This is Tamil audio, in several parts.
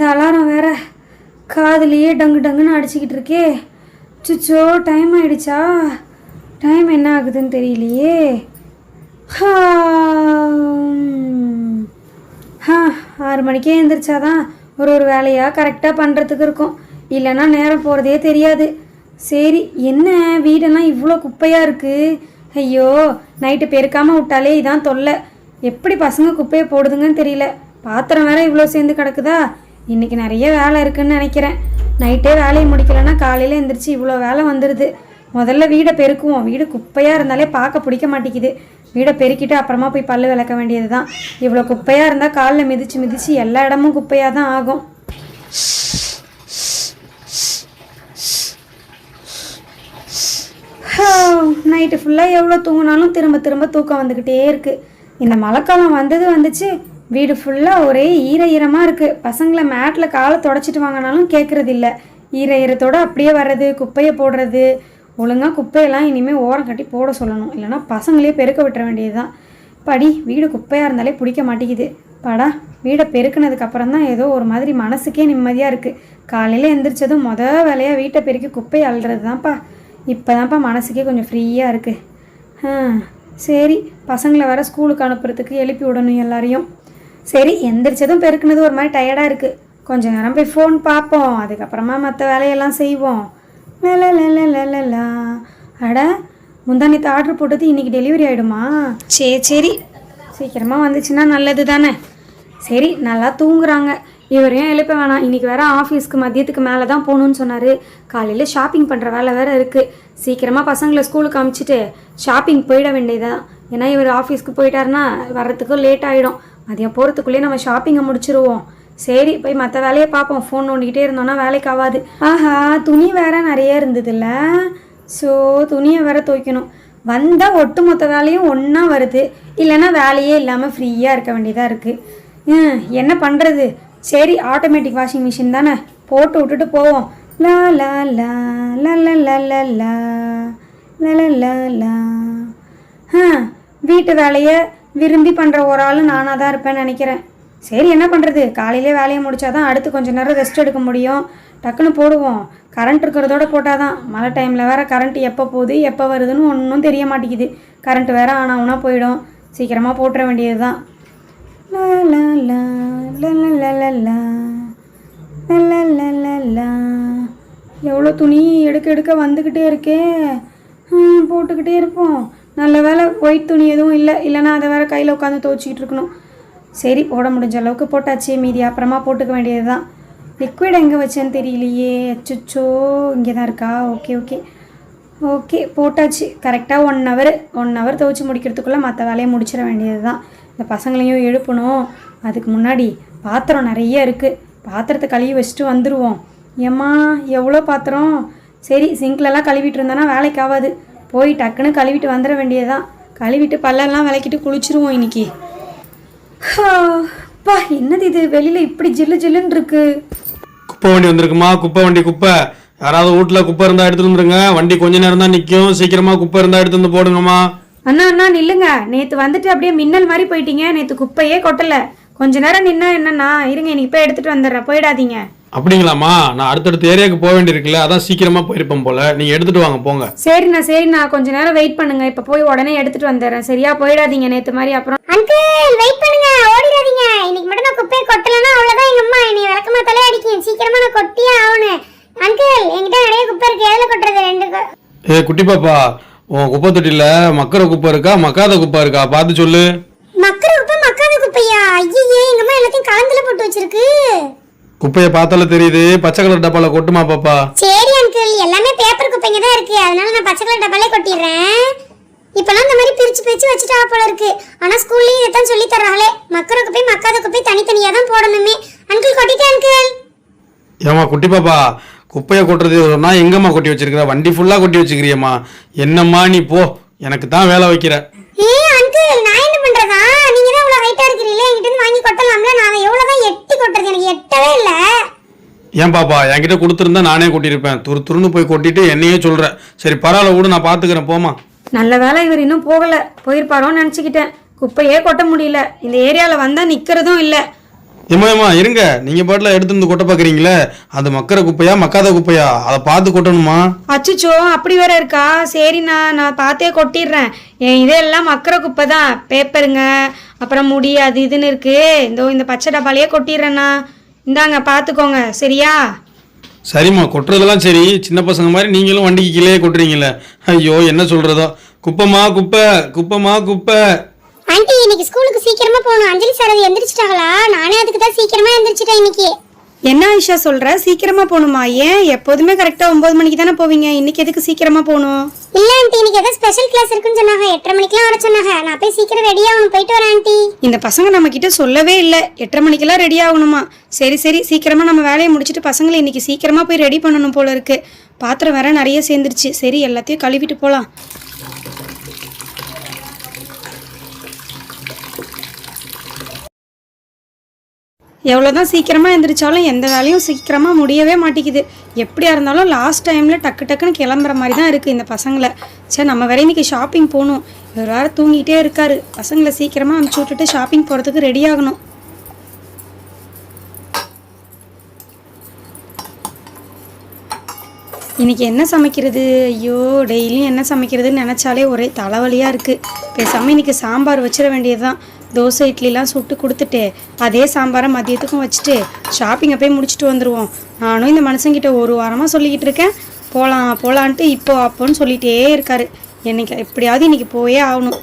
இந்த அலாரம் வேற காதுலேயே டங்கு டங்குன்னு அடிச்சுக்கிட்டு இருக்கே. சுச்சோ டைம் ஆயிடுச்சா? டைம் என்ன ஆகுதுன்னு தெரியலையே. ஹா, ஹா, ஆறு மணிக்கே எழுந்திரிச்சாதான் ஒரு ஒரு வேலையாக கரெக்டாக பண்ணுறதுக்கு இருக்கும். இல்லைன்னா நேரம் போகிறதே தெரியாது. சரி என்ன? வீடெல்லாம் இவ்வளோ குப்பையாக இருக்குது ஐயோ நைட்டு பெருக்காமல் விட்டாலே இதான் தொல்லை. எப்படி பசங்க குப்பையை போடுதுங்கன்னு தெரியல. பாத்திரம் வேற இவ்வளோ சேர்ந்து கிடக்குதா? இன்னைக்கு நிறைய வேலை இருக்குதுன்னு நினைக்கிறேன். நைட்டே வேலையை முடிக்கலைன்னா காலையில் எழுந்திரிச்சு இவ்வளோ வேலை வந்துடுது முதல்ல வீடை பெருக்குவோம். வீடு குப்பையாக இருந்தாலே பார்க்க பிடிக்க மாட்டேங்குது. வீடை பெருக்கிட்டு அப்புறமா போய் பல்லு விளக்க வேண்டியது தான் இவ்வளோ குப்பையாக இருந்தால் காலில் மிதிச்சு மிதிச்சு எல்லா இடமும் குப்பையாக தான் ஆகும் நைட்டு ஃபுல்லாக எவ்வளோ தூங்கினாலும் திரும்ப திரும்ப தூக்கம் வந்துக்கிட்டே இருக்குது இந்த மழைக்காலம் வந்தது வந்துச்சு. வீடு ஃபுல்லாக ஒரே ஈர ஈரமாக இருக்குது பசங்களை மேட்டில் காலை தொடச்சிட்டு வாங்கினாலும் கேட்குறது இல்லை ஈர ஈரத்தோடு அப்படியே வர்றது குப்பையை போடுறது. ஒழுங்காக குப்பையெல்லாம் இனிமேல் ஓரம் கட்டி போட சொல்லணும். இல்லைன்னா பசங்களே பெருக்க விட்டுற வேண்டியது தான் படி வீடு குப்பையாக இருந்தாலே பிடிக்க மாட்டேங்குது. படா வீடை பெருக்கினதுக்கப்புறம் தான் ஏதோ ஒரு மாதிரி மனசுக்கே நிம்மதியாக இருக்குது காலையில் எந்திரிச்சதும் மொத வேலையாக வீட்டை பெருக்கி குப்பை அள்ளுறது தான்ப்பா இப்போ தான்ப்பா மனசுக்கே கொஞ்சம் ஃப்ரீயாக இருக்குது சரி. பசங்களை வர ஸ்கூலுக்கு அனுப்புறதுக்கு எழுப்பி விடணும் எல்லாரையும். சரி எந்திரிச்சதும் பெருக்குனது ஒரு மாதிரி டயர்டாக இருக்குது கொஞ்ச நேரம் போய் ஃபோன் பார்ப்போம். அதுக்கப்புறமா மற்ற வேலையெல்லாம் செய்வோம். லலலலலலலா. அட முந்தானத்து ஆர்டர் போட்டது இன்னைக்கு டெலிவரி ஆகிடுமா சரி சரி. சீக்கிரமாக வந்துச்சுன்னா நல்லது தானே. சரி நல்லா தூங்குறாங்க. இவரையும் எழுப்ப வேணாம். இன்னைக்கு வேற ஆஃபீஸ்க்கு மதியத்துக்கு மேலே தான் போகணுன்னு சொன்னார். காலையில் ஷாப்பிங் பண்ணுற வேலை வேற இருக்குது சீக்கிரமாக பசங்களை ஸ்கூலுக்கு அமுச்சிட்டு ஷாப்பிங் போயிட வேண்டியதுதான். ஏன்னா இவர் ஆஃபீஸ்க்கு போயிட்டாருன்னா வர்றதுக்கும் லேட் ஆகிடும் மதியம் போகிறதுக்குள்ளேயே நம்ம ஷாப்பிங்கை முடிச்சிருவோம் சரி போய் மற்ற வேலையை பார்ப்போம் ஃபோன் நோண்டிக்கிட்டே இருந்தோம்னா வேலைக்கு ஆகாது ஆஹா துணி வேற நிறைய இருந்ததுல்ல ஸோ துணியை வேற துவைக்கணும் வந்தால் ஒட்டு மொத்த வேலையும் ஒன்றா வருது இல்லைன்னா வேலையே இல்லாமல் ஃப்ரீயாக இருக்க வேண்டியதாக இருக்குது என்ன பண்ணுறது சரி ஆட்டோமேட்டிக் வாஷிங் மிஷின் தானே போட்டு விட்டுட்டு போவோம் லா லா லா லா லா லா லா லா லா லா லா லா ஆ வீட்டு வேலையை விரும்பி பண்ணுற ஒரு ஆள் நானாக தான் இருப்பேன்னு நினைக்கிறேன். சரி என்ன பண்ணுறது காலையிலே வேலையை முடித்தா தான் அடுத்து கொஞ்சம் நேரம் ரெஸ்ட் எடுக்க முடியும். டக்குன்னு போடுவோம். கரண்ட் இருக்கிறதோட போட்டால் தான் மழை டைமில் வேறு கரண்ட்டு எப்போ போகுது எப்போ வருதுன்னு ஒன்றும் தெரிய மாட்டேங்குது. கரண்ட்டு வேறு ஆனாவுனா போயிடும். சீக்கிரமாக போட்டுற வேண்டியது தான் எவ்வளோ துணி எடுக்க எடுக்க வந்துக்கிட்டே இருக்கே. போட்டுக்கிட்டே இருப்போம். நல்ல வேலை ஒயிட் துணி எதுவும் இல்லை. இல்லைனா அதை வேறு கையில் உட்காந்து துவச்சிக்கிட்டு இருக்கணும். சரி போட முடிஞ்ச அளவுக்கு போட்டாச்சு. மீதி அப்புறமா போட்டுக்க வேண்டியது தான் லிக்விட் எங்கே வச்சேன்னு தெரியலையே. அச்சோ இங்கே தான் இருக்கா? ஓகே ஓகே ஓகே போட்டாச்சு. கரெக்டாக ஒன் ஹவர் ஒன் ஹவர் துவச்சி முடிக்கிறதுக்குள்ளே மற்ற வேலையை முடிச்சிட வேண்டியது தான் இந்த பசங்களையும் எழுப்பணும். அதுக்கு முன்னாடி பாத்திரம் நிறைய இருக்குது பாத்திரத்தை கழுவி வச்சுட்டு வந்துடுவோம் ஏம்மா எவ்வளோ பாத்திரம்? சரி சிங்க்லலாம் கழுவிட்டு இருந்தோன்னா வேலைக்கு ஆகாது. போய் டக்குன்னு கழுவிட்டு வந்துட வேண்டியதுதான். கழுவிட்டு பல்லெல்லாம் விளக்கிட்டு குளிச்சிருவோம் இன்னைக்கு. அப்பா என்னது இது? வெளியில் இப்படி ஜில்லு ஜில்லுன்னு இருக்கு. குப்பை வண்டி வந்திருக்குமா? குப்பை வண்டி குப்பை. யாராவது வீட்டில் குப்பை இருந்தால் எடுத்துட்டு வந்துருங்க. வண்டி கொஞ்ச நேரம் தான் நிற்கும் சீக்கிரமா குப்பை இருந்தால் எடுத்து வந்து போடுங்கம்மா. அண்ணா அண்ணா நில்லுங்க. நேத்து வந்துட்டு அப்படியே மின்னல் மாதிரி போயிட்டீங்க. நேத்து குப்பையே கொட்டல. கொஞ்ச நேரம் நின்னா என்னண்ணா? இருங்க இன்னைக்கு போய் எடுத்துட்டு வந்துடுறேன். போயிடாதீங்க. அப்படிங்களாம்மா? நான் அடுத்தடுத்த ஏரியாவுக்கு போக வேண்டியிருக்குல்ல அதான் சீக்கிரமா போயிருப்பேன் போல. நீங்க எடுத்துட்டு வாங்க போங்க. சரிண்ணா சரிண்ணா. கொஞ்ச நேரம் வெயிட் பண்ணுங்க. இப்ப போய் உடனே எடுத்துட்டு வந்துடுறேன். சரியா? போயிடாதீங்க நேத்து மாதிரி அப்புறம். அங்கிள் வெயிட் பண்ணுங்க. ஓடிடாதீங்க. இன்னைக்கு மட்டும் நான் குப்பையை கொட்டலன்னா அவ்வளவுதான் எங்க அம்மா. என்னை விளக்கமா தலை அடிக்கும் சீக்கிரமா நான் கொட்டியே ஆகணும். அங்கிள் என்கிட்ட நிறைய குப்பை இருக்கு. எதுல கொட்டுறது? ரெண்டு ஏ குட்டி பாப்பா உன் குப்பை தொட்டில மக்கிற குப்பை இருக்கா? மக்காத குப்பை இருக்கா? பார்த்து சொல்லு. மக்கிற குப்பை மக்காத குப்பையா? ஐயே எங்க அம்மா எல்லாத்தையும் கலந்துல போட்டு வச்சிருக்கு. குப்பையை பார்த்தால தெரியுது. பச்சை கலர் டப்பால கொட்டுமா பாப்பா? சரி அங்கிள் எல்லாமே பேப்பர் குப்பைங்க தான் இருக்கு. அதனால நான் பச்சை கலர் டப்பாலே கொட்டிடுறேன். இப்பெல்லாம் இந்த மாதிரி பிரிச்சு பிரிச்சு வச்சுட்டா போல இருக்கு. ஆனா ஸ்கூல்லயும் இதைத்தான் சொல்லி தர்றாங்களே. மக்கிற குப்பை மக்காத குப்பை தனித்தனியா தான் போடணுமே. அங்கிள் கொட்டிட்டேன் அங்கிள் ஏமா குட்டி பாப்பா குப்பையை கொட்டுறது சொன்னா எங்கம்மா கொட்டி வச்சிருக்கிற? வண்டி ஃபுல்லா கொட்டி வச்சுக்கிறியம்மா. என்னம்மா நீ போ. எனக்கு தான் வேலை வைக்கிற. ஏய் அங்கிள் நான் என்ன பண்றதா? நீங்க தான் இவ்வளவு ஹைட்டா இருக்கிறீங்களே என்கிட்ட இருந்து வாங்கி கொட்டலாம்ல. நான் அதை எவ்வளவுதான் எட்டி கொட்டுறது? எனக்கு எட்டவே இல்ல. ஏன் பாப்பா என்கிட்ட கொடுத்துருந்தா நானே கொட்டியிருப்பேன். துரு துருன்னு போய் கொட்டிட்டு என்னையே சொல்ற. சரி பரவாயில்ல விடு நான் பாத்துக்கிறேன். போமா நல்ல வேளை இவர் இன்னும் போகல. போயிருப்பாரோன்னு நினச்சிக்கிட்டேன். குப்பையே கொட்ட முடியல. இந்த ஏரியாவில் வந்தால் நிற்கிறதும் இல்லை. ஏமா ஏமா இருங்க. நீங்கள் பாட்டில் எடுத்து வந்து கொட்ட பார்க்குறீங்களே அது மக்கிற குப்பையா மக்காத குப்பையா? அதை பார்த்து கொட்டணுமா அச்சுச்சோ அப்படி வேற இருக்கா? சரிண்ணா நான் பார்த்தே கொட்டிடுறேன். என் இதெல்லாம் மக்கிற குப்பை தான் பேப்பருங்க. அப்புறம் முடி அது இதுன்னு இருக்கு. இதோ இந்த பச்சை டப்பாலையே கொட்டிடுறேண்ணா. இந்தாங்க பார்த்துக்கோங்க. சரியா? சரிம்மா கொட்டுறதெல்லாம் சரி. சின்ன பசங்க மாதிரி நீங்களும் வண்டிக்கு கீழே கொட்டுறீங்களே ஐயோ என்ன சொல்கிறதோ குப்பைமா குப்பை. குப்பைமா குப்பை. ஆண்டி இன்னைக்கு ஸ்கூலுக்கு சீக்கிரமா போகணும். அஞ்சலி சாரதி எந்திரிச்சிட்டாங்களா? நானே அதுக்கு தான் சீக்கிரமா எந்திரிச்சிட்டேன் இன்னைக்கு. என்ன ஐஷா சொல்ற? சீக்கிரமா போகணுமா? ஏன்? எப்போதுமே கரெக்டா ஒன்பது மணிக்கு தானே போவீங்க. இன்னைக்கு எதுக்கு சீக்கிரமா போகணும்? இல்ல ஆண்டி இன்னைக்கு ஏதோ ஸ்பெஷல் கிளாஸ் இருக்குன்னு சொன்னாங்க. எட்டரை மணிக்கெல்லாம் வர சொன்னாங்க. நான் போய் சீக்கிரம் ரெடி ஆகணும். போயிட்டு வரேன் ஆண்டி. இந்த பசங்க நம்ம கிட்ட சொல்லவே இல்லை. எட்டரை மணிக்கெல்லாம் ரெடி ஆகணுமா? சரி சரி. சீக்கிரமா நம்ம வேலையை முடிச்சுட்டு பசங்களை இன்னைக்கு சீக்கிரமா போய் ரெடி பண்ணணும் போல இருக்கு. பாத்திரம் வேற நிறைய சேர்ந்துருச்சு. சரி எல்லாத்தையும் கழுவிட்டு போலாம். எவ்வளோதான் சீக்கிரமாக எழுந்திரிச்சாலும் எந்த வேலையும் சீக்கிரமாக முடியவே மாட்டேங்குது. எப்படியா இருந்தாலும் லாஸ்ட் டைமில் டக்கு டக்குன்னு கிளம்புற மாதிரி தான் இருக்குது இந்த பசங்களை. சரி நம்ம வேற இன்னைக்கு ஷாப்பிங் போகணும். இவர் வேறு தூங்கிட்டே இருக்காரு. பசங்களை சீக்கிரமாக அனுப்பிச்சி விட்டுட்டு ஷாப்பிங் போகிறதுக்கு ரெடி ஆகணும். இன்னைக்கு என்ன சமைக்கிறது? ஐயோ டெய்லியும் என்ன சமைக்கிறதுன்னு நினச்சாலே ஒரே தலைவலியாக இருக்குது பேசாமல் இன்னைக்கு சாம்பார் வச்சிட வேண்டியது தான் தோசை இட்லிலாம் சுட்டு கொடுத்துட்டு அதே சாம்பாரை மதியத்துக்கும் வச்சுட்டு ஷாப்பிங்கை போய் முடிச்சுட்டு வந்துடுவோம் நானும் இந்த மனுஷங்கிட்ட ஒரு வாரமாக சொல்லிக்கிட்டு இருக்கேன். போகலாம் போகலான்ட்டு இப்போ அப்போன்னு சொல்லிகிட்டே இருக்காரு. என்னைக்கு எப்படியாவது இன்னைக்கு போயே ஆகணும்.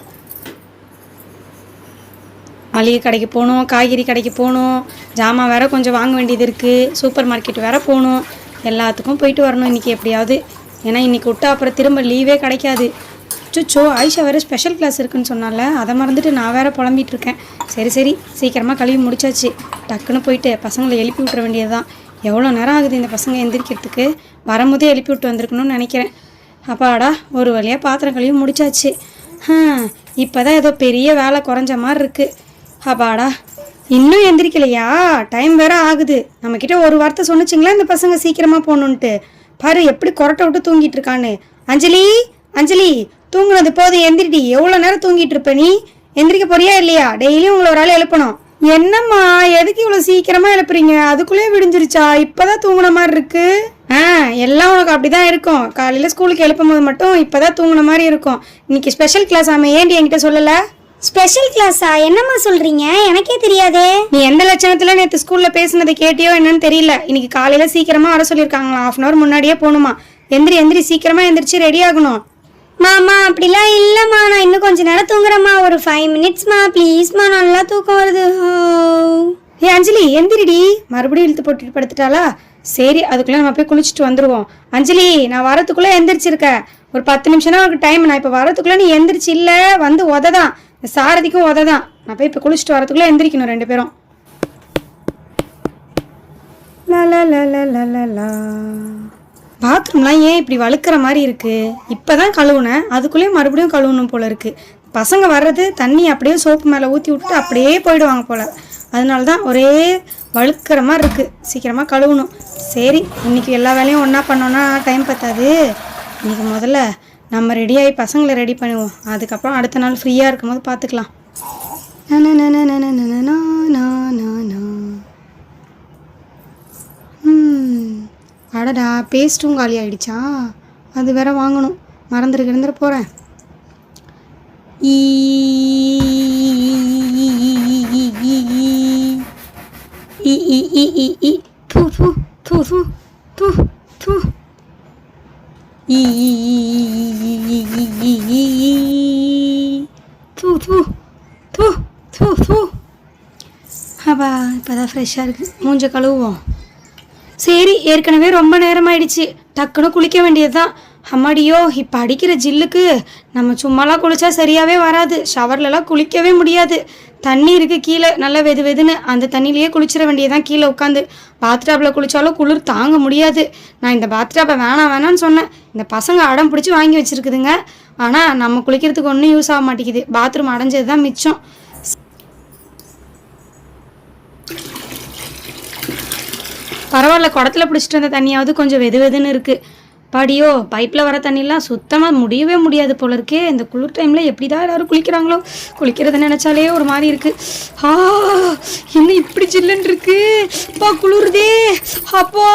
மளிகை கடைக்கு போகணும் காய்கறி கடைக்கு போகணும் ஜாமான் வேற கொஞ்சம் வாங்க வேண்டியது இருக்குது சூப்பர் மார்க்கெட் வேற போகணும். எல்லாத்துக்கும் போயிட்டு வரணும் இன்றைக்கி எப்படியாவது. ஏன்னா இன்னைக்கு விட்டா அப்புறம் திரும்ப லீவே கிடைக்காது. அச்சோ ஆயிஷா வேறு ஸ்பெஷல் கிளாஸ் இருக்குன்னு சொன்னால அதை மறந்துட்டு நான் வேறு புலம்பிட்டு இருக்கேன். சரி சரி சீக்கிரமாக கழுவி முடிச்சாச்சு. டக்குன்னு போயிட்டு பசங்களை எழுப்பி விட்ற வேண்டியது தான் எவ்வளோ நேரம் ஆகுது இந்த பசங்க எந்திரிக்கிறதுக்கு? வரும்போதே எழுப்பி விட்டு வந்திருக்கணும்னு நினைக்கிறேன். அப்பாடா ஒரு வழியாக பாத்திரம் கழுவி முடிச்சாச்சு. இப்போ தான் ஏதோ பெரிய வேலை குறைஞ்ச மாதிரி இருக்குது அப்பாடா இன்னும் எந்திரிக்கலையா? டைம் வேற ஆகுது. நம்மக்கிட்ட ஒரு வார்த்தை சொன்னிச்சிங்களா இந்த பசங்க சீக்கிரமாக போகணுன்ட்டு பாரு எப்படி கொரட்டை விட்டு தூங்கிட்டு இருக்கான்னு. அஞ்சலி அஞ்சலி தூங்குனது போதும் எந்திரிடி எவ்வளோ நேரம் தூங்கிட்டு இருப்ப நீ? எந்திரிக்க போறியா இல்லையா? டெய்லியும் உங்களை ஒரு ஆள் எழுப்பணும். என்னம்மா எதுக்கு இவ்வளோ சீக்கிரமா எழுப்புறீங்க? அதுக்குள்ளேயே விடிஞ்சிருச்சா? இப்போதான் தூங்குன மாதிரி இருக்கு. ஆ எல்லாம் உனக்கு அப்படிதான் இருக்கும். காலையில் ஸ்கூலுக்கு எழுப்பும் போது மட்டும் இப்போதான் தூங்குன மாதிரி இருக்கும். இன்னைக்கு ஸ்பெஷல் கிளாஸ் ஆமாம் ஏன்டி என்கிட்ட சொல்லலை? ஸ்பெஷல் கிளாஸா என்னம்மா சொல்றீங்க? எனக்கே தெரியாதே. நீ எந்த லட்சணத்துல நேற்று ஸ்கூல்ல பேசுனதை கேட்டியோ என்னன்னு தெரியல. இன்னைக்கு காலையில சீக்கிரமா வர சொல்லியிருக்காங்களா ஹாஃப் அன் அவர் முன்னாடியே போகணுமா. எந்திரி எந்திரி சீக்கிரமா எந்திரிச்சு ரெடி ஆகணும். மாமா அப்படிலாம் இல்லைம்மா. நான் இன்னும் கொஞ்ச நேரம் தூங்குறேம்மா. ஒரு ஃபைவ் மினிட்ஸ்மா ப்ளீஸ்மா நல்லா தூக்கம் வருது. ஏ அஞ்சலி எந்திரிடி. மறுபடியும் இழுத்து போட்டுட்டு படுத்துட்டாளா? சரி அதுக்குள்ள நம்ம போய் குளிச்சுட்டு வந்துடுவோம் அஞ்சலி நான் வரத்துக்குள்ளே எந்திரிச்சிருக்க ஒரு பத்து நிமிஷம் தான் உனக்கு டைம் நான் இப்போ வரத்துக்குள்ளே நீ எந்திரிச்சு இல்லை வந்து உததான். இந்த சாரதிக்கும் உததான். நான் போய் இப்போ குளிச்சுட்டு வரதுக்குள்ள எந்திரிக்கணும் ரெண்டு பேரும். லா லா லா லா. பாத்ரூம்லாம் ஏன் இப்படி வழுக்கிற மாதிரி இருக்கு? இப்பதான் கழுவுனேன். அதுக்குள்ளேயும் மறுபடியும் கழுவணும் போல இருக்கு. பசங்க வர்றது தண்ணி அப்படியே சோப்பு மேலே ஊற்றி விட்டுட்டு அப்படியே போயிடுவாங்க போல. அதனால தான் ஒரே வழுக்கிற மாதிரி இருக்கு. சீக்கிரமாக கழுவணும். சரி இன்னைக்கு எல்லா வேலையும் ஒன்றா பண்ணோன்னா டைம் பத்தாது. இன்னைக்கு முதல்ல நம்ம ரெடியாகி பசங்களை ரெடி பண்ணுவோம். அதுக்கப்புறம் அடுத்த நாள் ஃப்ரீயாக இருக்கும்போது பார்த்துக்கலாம் நான் அடடா பேஸ்ட்டும் காலி ஆகிடுச்சா அது வேற வாங்கணும் மறந்துருக்கிற போகிறேன் அப்பா இப்போ தான் ஃப்ரெஷ்ஷாக இருக்குது மூஞ்சை கழுவுவோம் சரி ஏற்கனவே ரொம்ப நேரம் ஆயிடுச்சு டக்குன்னு குளிக்க வேண்டியதுதான். அம்மாடியோ இப்போ அடிக்கிற ஜில்லுக்கு நம்ம சும்மாலாம் குளிச்சா சரியாவே வராது. ஷவர்லலாம் குளிக்கவே முடியாது. தண்ணி இருக்கு கீழே நல்லா வெது வெதுன்னு அந்த தண்ணியிலேயே குளிச்சிட வேண்டியதான் கீழே உட்காந்து பாத்டாப்பில் குளிச்சாலும் குளிர் தாங்க முடியாது. நான் இந்த பாத்டாப்பை வேணாம் வேணாம்னு சொன்னேன். இந்த பசங்க அடம் பிடிச்சி வாங்கி வச்சிருக்குதுங்க. ஆனால் நம்ம குளிக்கிறதுக்கு ஒன்றும் யூஸ் ஆக மாட்டேங்குது. பாத்ரூம் அடைஞ்சது தான் மிச்சம். பரவாயில்ல குடத்துல பிடிச்சிட்டு வந்த தண்ணியாவது கொஞ்சம் வெது வெதுன்னு இருக்குது பாடியோ பைப்பில் வர தண்ணிலாம் சுத்தமாக முடியவே முடியாது போல இருக்கே. இந்த குளிர் டைமில் எப்படி தான் எல்லோரும் குளிக்கிறாங்களோ? குளிக்கிறது நினச்சாலே ஒரு மாதிரி இருக்கு. ஆ என்ன இப்படி ஜில்லுன்னு இருக்கு? அப்பா குளிருதே. அப்பா.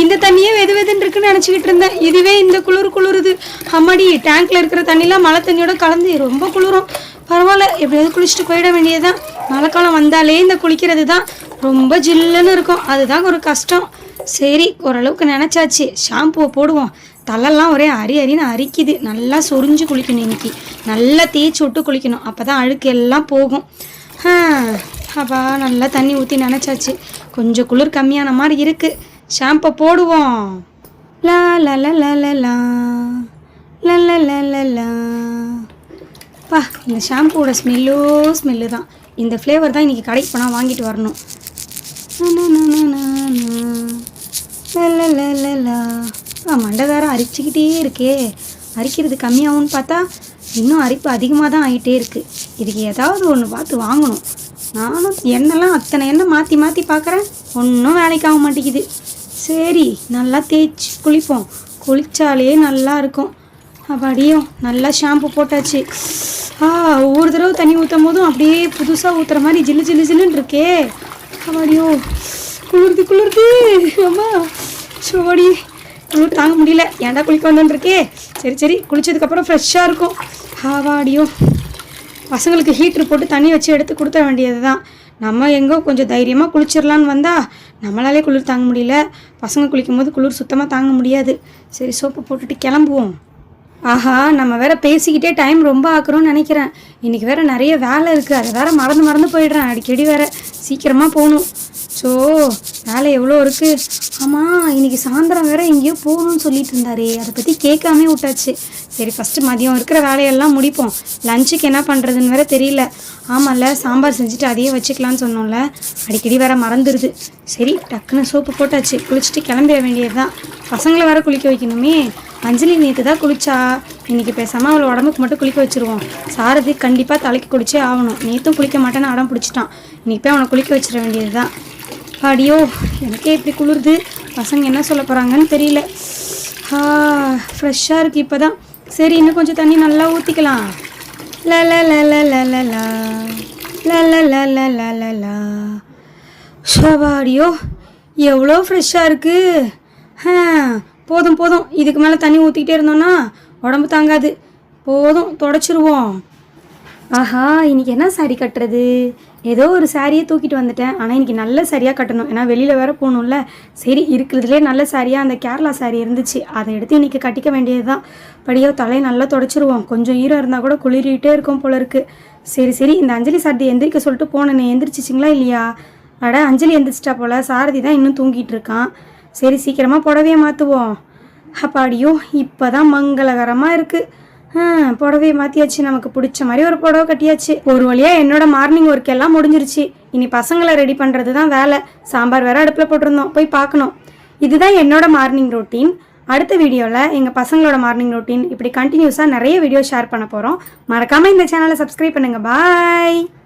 இந்த தண்ணியே வெது வெதுன்னு இருக்குன்னு நினச்சிக்கிட்டு இருந்தேன். இதுவே இந்த குளிர் குளிருது. அம்மாடி டேங்க்கில் இருக்கிற தண்ணிலாம் மழை தண்ணியோட கலந்து ரொம்ப குளிரும். பரவாயில்ல எப்படியாவது குளிச்சுட்டு போயிட வேண்டியதுதான். மழைக்காலம் வந்தாலே இந்த குளிக்கிறது தான் ரொம்ப ஜில்லுன்னு இருக்கும். அதுதான் ஒரு கஷ்டம். சரி ஓரளவுக்கு நினச்சாச்சு. ஷாம்புவை போடுவோம். தலைலாம் ஒரே அரி அரின்னு அரிக்குது. நல்லா சொரிஞ்சு குளிக்கணும் இன்னைக்கு. நல்லா தேய்ச்சி விட்டு குளிக்கணும். அப்போ தான் அழுக்கு எல்லாம் போகும். அப்பா நல்லா தண்ணி ஊற்றி நினச்சாச்சு. கொஞ்சம் குளிர் கம்மியான மாதிரி இருக்குது ஷாம்பை போடுவோம். லா லா லா லா லா லா. லா லா லா லா பா இந்த ஷாம்புவோட ஸ்மெல்லோ ஸ்மெல்லு தான் இந்த ஃப்ளேவர் தான் இன்றைக்கி கடைக்கு போனால் வாங்கிட்டு வரணும். மண்டகாரம் அரிச்சுக்கிட்டே இருக்கே. அரிக்கிறது கம்மியாகும்னு பார்த்தா இன்னும் அரிப்பு அதிகமாக தான் ஆகிட்டே இருக்குது இதுக்கு ஏதாவது ஒன்று பார்த்து வாங்கணும். நானும் எண்ணெய்லாம் அத்தனை எண்ணெய் மாற்றி மாற்றி பார்க்குறேன் ஒன்றும் வேலைக்கு ஆக மாட்டேங்குது. சரி நல்லா தேய்ச்சி குளிப்போம். குளித்தாலே நல்லா இருக்கும். அப்படியும் நல்லா ஷாம்பு போட்டாச்சு. ஆ ஒவ்வொரு தடவை தண்ணி ஊற்றும் போதும் அப்படியே புதுசாக ஊற்றுற மாதிரி ஜில்லு ஜில்லு ஜில்லுன்னு இருக்கே. அம்மாடியோ குளிருது குளிர்ந்து அம்மா சோடி குளிர் தாங்க முடியல. ஏன்டா குளிக்க வந்தோன்னு இருக்கே சரி. சரி குளித்ததுக்கப்புறம் ஃப்ரெஷ்ஷாக இருக்கும். ஹாவாடியோ பசங்களுக்கு ஹீட்ரு போட்டு தண்ணி வச்சு எடுத்து கொடுத்த வேண்டியது தான் நம்ம எங்கோ கொஞ்சம் தைரியமாக குளிச்சிடலான்னு வந்தால் நம்மளாலே குளிர் தாங்க முடியல. பசங்க குளிக்கும் போது குளிர் சுத்தமாக தாங்க முடியாது. சரி சோப்பு போட்டுட்டு கிளம்புவோம். ஆஹா நம்ம வேற பேசிக்கிட்டே டைம் ரொம்ப ஆக்குறோம்னு நினைக்கிறேன். இன்னைக்கு வேற நிறைய வேலை இருக்குது அதை வேற மறந்து மறந்து போயிடுறேன். அடிக்கடி வேற சீக்கிரமாக போகணும். ஸோ வேலை எவ்வளோ இருக்குது ஆமாம் இன்னைக்கு சாயந்தரம் வேற எங்கேயோ போகணும்னு சொல்லிட்டு இருந்தாரே. அதை பற்றி கேட்காம விட்டாச்சு. சரி ஃபஸ்ட்டு மதியம் இருக்கிற வேலையெல்லாம் முடிப்போம். லஞ்சுக்கு என்ன பண்ணுறதுன்னு வேற தெரியல. ஆமாம்ல சாம்பார் செஞ்சுட்டு அதையே வச்சுக்கலான்னு சொன்னோம்ல. அடிக்கடி வேற மறந்துடுது சரி டக்குன்னு சோப்பு போட்டாச்சு. குளிச்சுட்டு கிளம்பிட வேண்டியது தான் பசங்களை வேற குளிக்க வைக்கணுமே. அஞ்சலி நேற்று தான் குளிச்சா இன்றைக்கி பேசாமல் அவளை உடம்புக்கு மட்டும் குளிக்க வச்சிருவோம் சாரதி கண்டிப்பாக தலைக்கு குளிச்சே ஆகணும் நேற்றும் குளிக்க மாட்டேன்னு அடம் பிடிச்சிட்டான் இன்றைக்கி போய் அவனை குளிக்க வச்சிட வேண்டியது தான் அடியோ எனக்கே இப்படி குளிருது பசங்க என்ன சொல்ல போகிறாங்கன்னு தெரியல ஃப்ரெஷ்ஷாக இருக்குது இப்போ தான் சரி இன்னும் கொஞ்சம் தண்ணி நல்லா ஊற்றிக்கலாம் ல ல ல ல ல ல லா. ல ல ல ல ல ல எவ்வளோ ஃப்ரெஷ்ஷாக இருக்குது ஆ போதும் போதும். இதுக்கு மேலே தண்ணி ஊற்றிக்கிட்டே இருந்தோன்னா உடம்பு தாங்காது. போதும் தொடச்சிருவோம். ஆஹா இன்றைக்கி என்ன சாரி கட்டுறது? ஏதோ ஒரு சாரியை தூக்கிட்டு வந்துட்டேன். ஆனால் இன்றைக்கி நல்ல சாரியாக கட்டணும். ஏன்னா வெளியில் வேறு போகணும்ல. சரி இருக்கிறதுலே நல்ல சாரியாக அந்த கேரளா சாரி இருந்துச்சு. அதை எடுத்து இன்னைக்கு கட்டிக்க வேண்டியது தான் படியோ தலையை நல்லா தொடச்சிருவோம். கொஞ்சம் ஈரம் இருந்தால் கூட குளிரிட்டே இருக்கும் போல இருக்குது சரி சரி. இந்த அஞ்சலி சாரதி எந்திரிக்க சொல்லிட்டு போனேனே. எந்திரிச்சிச்சிங்களா இல்லையா? அட அஞ்சலி எந்திரிச்சிட்டா போல. சாரதி தான் இன்னும் தூங்கிட்டு இருக்கான். சரி சீக்கிரமாக புடவைய மாற்றுவோம் அப்பாடியோ இப்போ தான் மங்களகரமாக இருக்குது ஆ மாற்றியாச்சு நமக்கு பிடிச்ச மாதிரி ஒரு புடவை கட்டியாச்சு. ஒரு வழியாக என்னோட மார்னிங் ஒர்க் எல்லாம் முடிஞ்சிருச்சு. இனி பசங்களை ரெடி பண்ணுறது தான் வேலை. சாம்பார் வேறு அடுப்பில் போட்டிருந்தோம். போய் பார்க்கணும். இதுதான் என்னோட மார்னிங் ரொட்டீன் அடுத்த வீடியோவில் எங்கள் பசங்களோட மார்னிங் ரொட்டீன் இப்படி கண்டினியூஸாக நிறைய வீடியோ ஷேர் பண்ண போகிறோம் மறக்காமல் இந்த சேனலை சப்ஸ்கிரைப் பண்ணுங்கள் பாய்